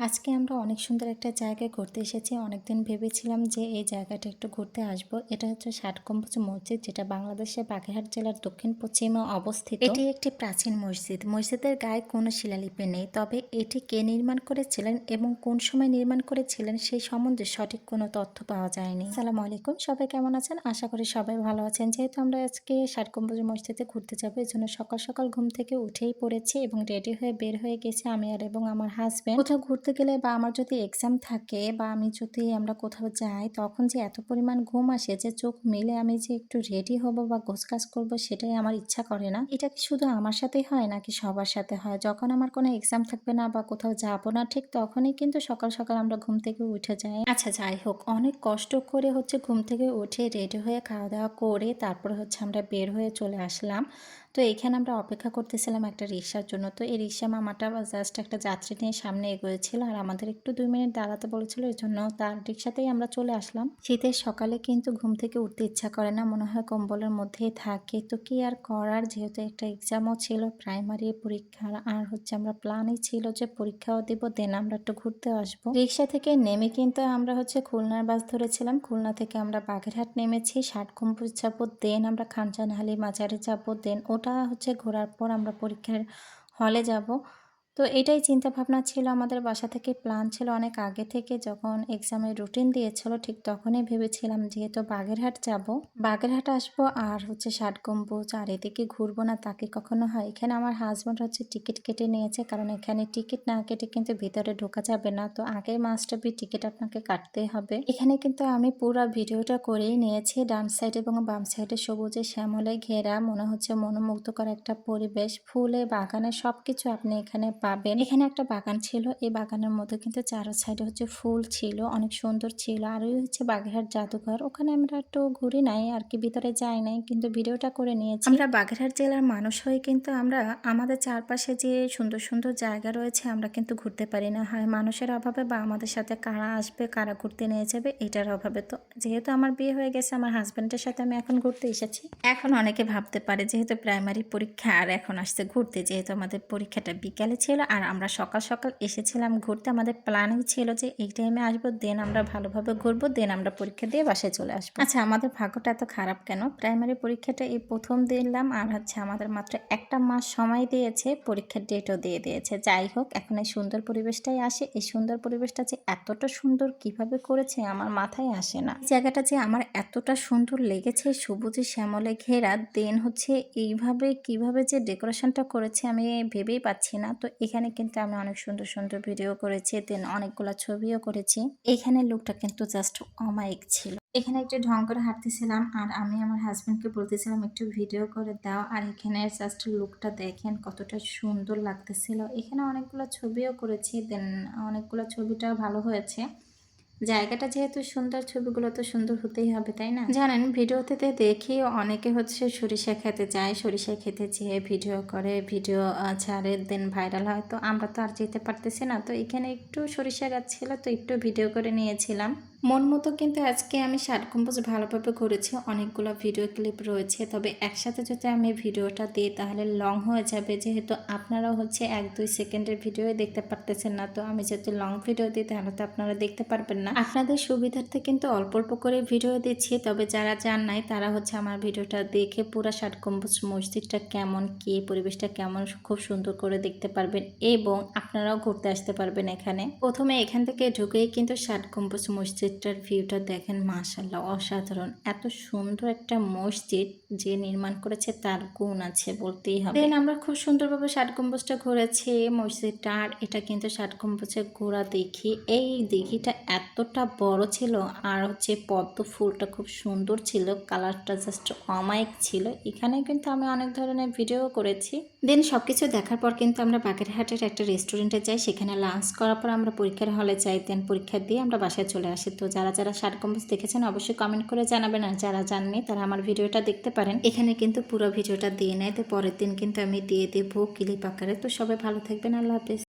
আজকে আমরা অনেক সুন্দর একটা জায়গায় ঘুরতে এসেছি। অনেকদিন ভেবেছিলাম যে এই জায়গাটা একটু ঘুরতে আসব। এটা হচ্ছে ষাট গম্বুজ মসজিদ যেটা বাংলাদেশের বাগেরহাট জেলার দক্ষিণ পশ্চিমে অবস্থিত। এটি একটি প্রাচীন মসজিদ। মসজিদের গায়ে কোনো শিলালিপি নেই তবে এটি কে নির্মাণ করেছিলেন এবং কোন সময় নির্মাণ করেছিলেন সেই সম্বন্ধে সঠিক কোনো তথ্য পাওয়া যায়নি। সালাম আলাইকুম সবাই কেমন আছেন? আশা করি সবাই ভালো আছেন। যেহেতু আমরা আজকে ষাট গম্বুজ মসজিদে ঘুরতে যাব এই জন্য সকাল সকাল ঘুম থেকে উঠেই পড়েছি এবং রেডি হয়ে বের হয়ে গেছি আমি আর এবং আমার হাজব্যান্ড কোথাও ঘুরতে গেলে বা আমার যদি এক্সাম থাকে বা আমি যদি আমরা কোথাও যাই, তখন যে এত পরিমাণ ঘুম আসে যে চোখ মিলে আমি যে একটু রেডি হব বা গোছকাজ করব সেটাই আমার ইচ্ছা করে না। এটা কি শুধু আমার সাথেই হয় নাকি সবার সাথে হয়? যখন আমার কোনো এক্সাম থাকবে না বা কোথাও যাব না, ঠিক তখনই কিন্তু সকাল সকাল আমরা ঘুম থেকে উঠে যাই। আচ্ছা যাই হোক, অনেক কষ্ট করে হচ্ছে ঘুম থেকে উঠে রেডি হয়ে খাওয়া দাওয়া করে তারপরে হচ্ছে আমরা বের হয়ে চলে আসলাম। তো এখানে আমরা অপেক্ষা করতেছিলাম একটা রিক্সার জন্য। তো এই রিক্সা মামাটা জাস্ট একটা যাত্রী নিয়ে সামনে এগোয়েছিল আর আমাদের একটু দুই মিনিট দাঁড়াতে বলেছিল এই জন্য তার রিক্সাতেই আমরা চলে আসলাম। শীতের সকালে কিন্তু ঘুম থেকে উঠতে ইচ্ছা করে না, মনে হয় কম্বলের মধ্যেই থাকে। তো কি আর করার, যেহেতু একটা এক্সামও ছিল প্রাইমারি পরীক্ষার আর হচ্ছে আমরা প্ল্যানই ছিল যে পরীক্ষাও দিব দেন আমরা একটু ঘুরতে আসব। রিক্সা থেকে নেমে কিন্তু আমরা হচ্ছে খুলনার বাস ধরেছিলাম। খুলনা থেকে আমরা বাগেরহাট নেমেছি, ষাট গম্বুজ যাব দেন আমরা খানজানহালি মাজারে যাব দেন ওটা হচ্ছে ঘোরার পর আমরা পরীক্ষার হলে যাব। তো এটাই চিন্তা ভাবনা ছিল আমাদের বাসা থেকে। প্ল্যান ছিল অনেক আগে থেকে। যখন এক্সামের রুটিন দিয়েছিল ঠিক তখনই ভেবেছিলাম যেহেতু বাগেরহাট যাব। বাগেরহাট আসব আর হচ্ছে ষাট গম্বুজ আর এদিকে ঘুরবো না তাকে কখনো হয়? এখানে আমার হাজব্যান্ড হচ্ছে টিকিট কেটে নিয়েছে কারণ এখানে টিকিট না কেটে কিন্তু ভিতরে ঢোকা যাবে না। তো আগে মাস্ট বি টিকিট আপনাকে কাটতে হবে। এখানে কিন্তু আমি পুরো ভিডিওটা করেই নিয়েছি। ডান সাইড এবং বাম সাইডে সবুজে শ্যামলে ঘেরা। মনে হচ্ছে মনোমুগ্ধকর একটা পরিবেশ। ফুলে, বাগানে সবকিছু আপনি এখানে পাবেন। এখানে একটা বাগান ছিল। এই বাগানের মধ্যে কিন্তু চারো সাইডে হচ্ছে ফুল ছিল, অনেক সুন্দর ছিল। আর ওই হচ্ছে বাগেরহাট জাদুঘর। ওখানে আমরা একটু ঘুরি নাই, আর কি ভিতরে যাই নাই, কিন্তু ভিডিওটা করে নিয়েছি। আমরা বাগেরহাট জেলার মানুষ হয়ে কিন্তু আমরা, আমাদের চারপাশে যে সুন্দর সুন্দর জায়গা রয়েছে, আমরা কিন্তু ঘুরতে পারি না। হয় মানুষের অভাবে বা আমাদের সাথে কারা আসবে, কারা ঘুরতে নিয়ে যাবে, এটার অভাবে তো। যেহেতু আমার বিয়ে হয়ে গেছে, আমার হাজব্যান্ডের সাথে আমি এখন ঘুরতে এসেছি। এখন অনেকে ভাবতে পারে, যেহেতু প্রাইমারি পরীক্ষা আর এখন আসছে ঘুরতে, যেহেতু আমাদের পরীক্ষাটা বিকালে ছিল আর আমরা সকাল সকাল এসেছিলাম ঘুরতে। আমাদের প্ল্যানিং ছিল যে এই টাইমে আসব দেন আমরা ভালোভাবে ঘুরবো দেন আমরা পরীক্ষা দিয়ে বাসায় চলে আসব। আচ্ছা আমাদের ভাগ্যটা এত খারাপ কেন? প্রাইমারি পরীক্ষাটা এই প্রথম দিলাম আর হচ্ছে আমাদের মাত্র একটা মাস সময় দিয়েছে, পরীক্ষার ডেটও দিয়ে দিয়েছে। যাই হোক, এখন এই সুন্দর পরিবেশটাই আসে। এই সুন্দর পরিবেশটা যে এতটা সুন্দর কীভাবে করেছে আমার মাথায় আসে না। জায়গাটা যে আমার এতটা সুন্দর লেগেছে, সবুজে শ্যামলে ঘেরা দেন হচ্ছে এইভাবে কীভাবে যে ডেকোরেশনটা করেছে আমি ভেবেই পাচ্ছি না। তো এখানে কিন্তু আমি অনেক সুন্দর সুন্দর ভিডিও করেছি দেন অনেকগুলো ছবিও করেছি। এখানে লুকটা কিন্তু জাস্ট অমায়িক ছিল। এখানে একটু ঢং করে হাঁটতেছিলাম আর আমি আমার হাজব্যান্ডকে বলতেছিলাম, একটু ভিডিও করে দাও। আর এখানে জাস্ট লুকটা দেখেন কতটা সুন্দর লাগতেছিল। এখানে অনেকগুলো ছবিও করেছি দেন অনেকগুলো ছবিটাও ভালো হয়েছে। জায়গাটা যেহেতু সুন্দর, ছবিগুলো তো সুন্দর হতেই হবে, তাই না? জানেন, ভিডিওতে দেখি অনেকে হচ্ছে সরিষা খেতে যায়, সরিষা খেতে যেয়ে ভিডিও করে, ভিডিও ছাড়ে দেন ভাইরাল হয়। তো আমরা তো আর যেতে পারতেছি না। তো এখানে একটু সরিষা গাছ ছিল, তো একটু ভিডিও করে নিয়েছিলাম। মন মতো কিন্তু আজকে আমি ষাট কম্পোজ ভালোভাবে করেছি, অনেকগুলো ভিডিও ক্লিপ রয়েছে। তবে একসাথে যদি আমি ভিডিওটা দিই, তাহলে লং হয়ে যাবে। যেহেতু আপনারাও হচ্ছে এক দুই সেকেন্ডের ভিডিও দেখতে পারতেছেন না, তো আমি যদি লং ভিডিও দিই, তাহলে তো আপনারা দেখতে পারবেন না। আপনাদের সুবিধার্থে কিন্তু অল্প অল্প করে ভিডিও দিচ্ছি। তবে যারা জান নাই, তারা হচ্ছে আমার ভিডিওটা দেখে পুরো ষাট কম্পোজ মসজিদটা কেমন, কি পরিবেশটা কেমন, খুব সুন্দর করে দেখতে পারবেন এবং আপনারাও ঘুরতে আসতে পারবেন এখানে। প্রথমে এখান থেকে ঢুকেই কিন্তু ষাট গম্বুজ মসজিদটার ভিউটা দেখেন মাশাল্লাহ অসাধারণ। এত সুন্দর একটা মসজিদ যে নির্মাণ করেছে তার গুণ আছে বলতেই হবে। দেন আমরা খুব সুন্দরভাবে ষাট গম্বুজটা ঘুরেছি, মসজিদটা, আর এটা কিন্তু ষাট গম্বুজের ঘোরা দেখি এই দিঘিটা এতটা বড় ছিল, আর হচ্ছে পদ্ম ফুলটা খুব সুন্দর ছিল, কালারটা জাস্ট অমায়িক ছিল। এখানে কিন্তু আমি অনেক ধরনের ভিডিও করেছি। দেন সব কিছু দেখার পর কিন্তু আমরা বাগেরহাটের একটা রেস্টুরেন্টে যাই, সেখানে লাঞ্চ করার পর আমরা পরীক্ষার হলে যাই দেন পরীক্ষা দিয়ে আমরা বাসায় চলে আসি। তো যারা যারা শার্ট কম্বোজ দেখেছেন অবশ্যই কমেন্ট করে জানাবেন। আর যারা জাননি, তারা আমার ভিডিওটা দেখতে পারেন। এখানে কিন্তু পুরো ভিডিওটা দিয়ে নেয়। তো পরের দিন কিন্তু আমি দিয়ে দেবো ক্লিপ আকারে তো সবাই ভালো থাকবেন। আল্লাহ হাফিজ।